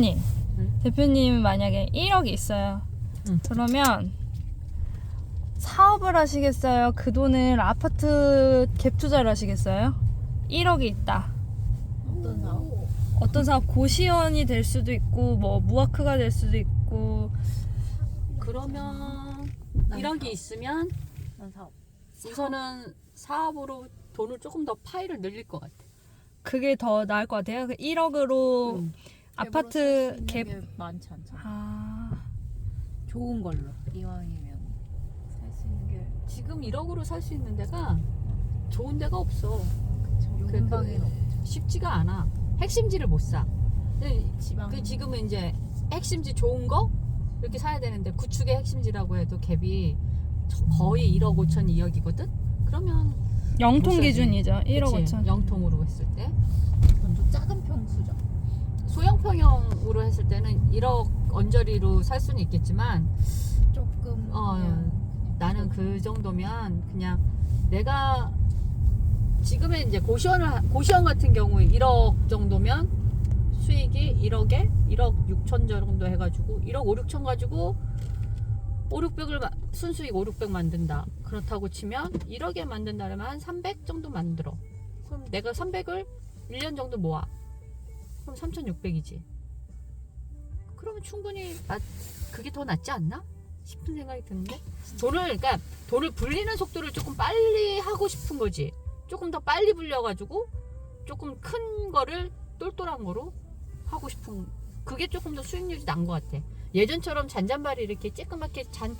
대표님. 응? 대표님 만약에 1억이 있어요. 응. 그러면 사업을 하시겠어요? 그 돈을 아파트 갭 투자를 하시겠어요? 1억이 있다. 어떤 사업? 어떤 사업 고시원이 될 수도 있고 뭐 무아크가 될 수도 있고 그러면 난 1억이 사업. 있으면 난 사업. 우선은 사업으로 돈을 조금 더 파이를 늘릴 것 같아. 그게 더 나을 것 같아요. 1억으로 음. 아파트 갭으로 살수 갭 많지 않잖아. 아, 좋은 걸로 이왕이면 살 수 있는 게 지금 1억으로 살 수 있는 데가 좋은 데가 없어. 그- 용방에는 없죠. 쉽지가 않아. 핵심지를 못 사. 근데 지방. 그 지금은 이제 핵심지 좋은 거 이렇게 사야 되는데 구축의 핵심지라고 해도 갭이 저- 거의 1억 5천 2억이거든. 그러면 영통. 기준이죠. 1억 그치? 5천. 영통으로 했을 때 먼저 작은 평수죠. 소형평형으로 했을 때는 1억 언저리로 살 수는 있겠지만 조금 어, 그냥 나는 그 정도면 그냥 내가 지금의 이제 고시원을 하- 고시원 같은 경우에 1억 정도면 수익이 1억에 1억 6천 정도 해가지고 1억 5, 6천 가지고 5, 600을 순수익 5, 600 만든다. 그렇다고 치면 1억에 만든다면 한 300 정도 만들어. 그럼 내가 300을 1년 정도 모아. 그럼 3,600이지. 그러면 충분히 나, 그게 더 낫지 않나? 싶은 생각이 드는데 돈을 그러니까 돈을 불리는 속도를 조금 빨리 하고 싶은 거지. 조금 더 빨리 불려가지고 조금 큰 거를 똘똘한 거로 하고 싶은 그게 조금 더 수익률이 난 것 같아. 예전처럼 잔잔바리 이렇게 쬐끄맣게 잔,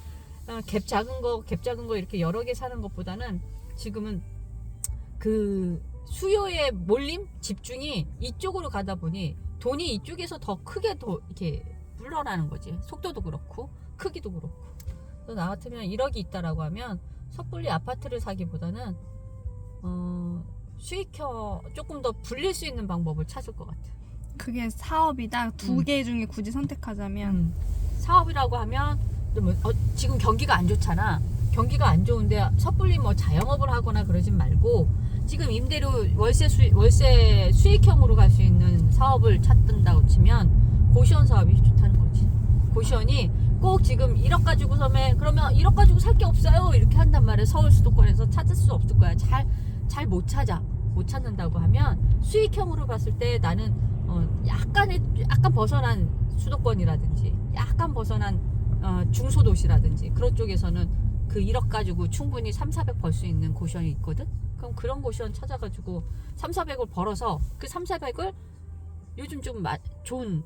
어, 갭 작은 거, 갭 작은 거 이렇게 여러 개 사는 것보다는 지금은 그 수요의 몰림, 집중이 이쪽으로 가다 보니 돈이 이쪽에서 더 크게 더 이렇게 불러나는 거지. 속도도 그렇고, 크기도 그렇고. 나 같으면 1억이 있다라고 하면 섣불리 아파트를 사기보다는 어, 수익형 조금 더 불릴 수 있는 방법을 찾을 것 같아. 그게 사업이다. 두 음. 개 중에 굳이 선택하자면 음. 사업이라고 하면 뭐, 어, 지금 경기가 안 좋잖아. 경기가 안 좋은데 섣불리 뭐 자영업을 하거나 그러진 말고 지금 임대료 월세 수 월세 수익형으로 갈 수 있는 사업을 찾는다고 치면 고시원 사업이 좋다는 거지. 고시원이 꼭 지금 1억 가지고 서면 그러면 1억 가지고 살 게 없어요. 이렇게 한단 말이야 서울 수도권에서 찾을 수 없을 거야. 잘 잘 못 찾아. 못 찾는다고 하면 수익형으로 봤을 때 나는 어, 약간의 약간 벗어난 수도권이라든지 약간 벗어난 어, 중소도시라든지 그런 쪽에서는 그 1억 가지고 충분히 3, 400 벌 수 있는 고시원이 있거든. 그럼 그런 고시원 찾아가지고 3, 400을 벌어서 그 3, 400을 요즘 좀 마- 좋은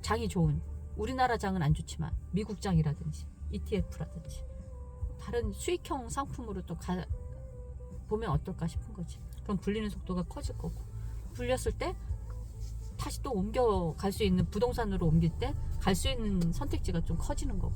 장이 좋은 우리나라 장은 안 좋지만 미국 장이라든지 ETF라든지 다른 수익형 상품으로 또 가, 보면 어떨까 싶은 거지. 그럼 불리는 속도가 커질 거고 불렸을 때 다시 또 옮겨 갈 수 있는 부동산으로 옮길 때 갈 수 있는 선택지가 좀 커지는 거고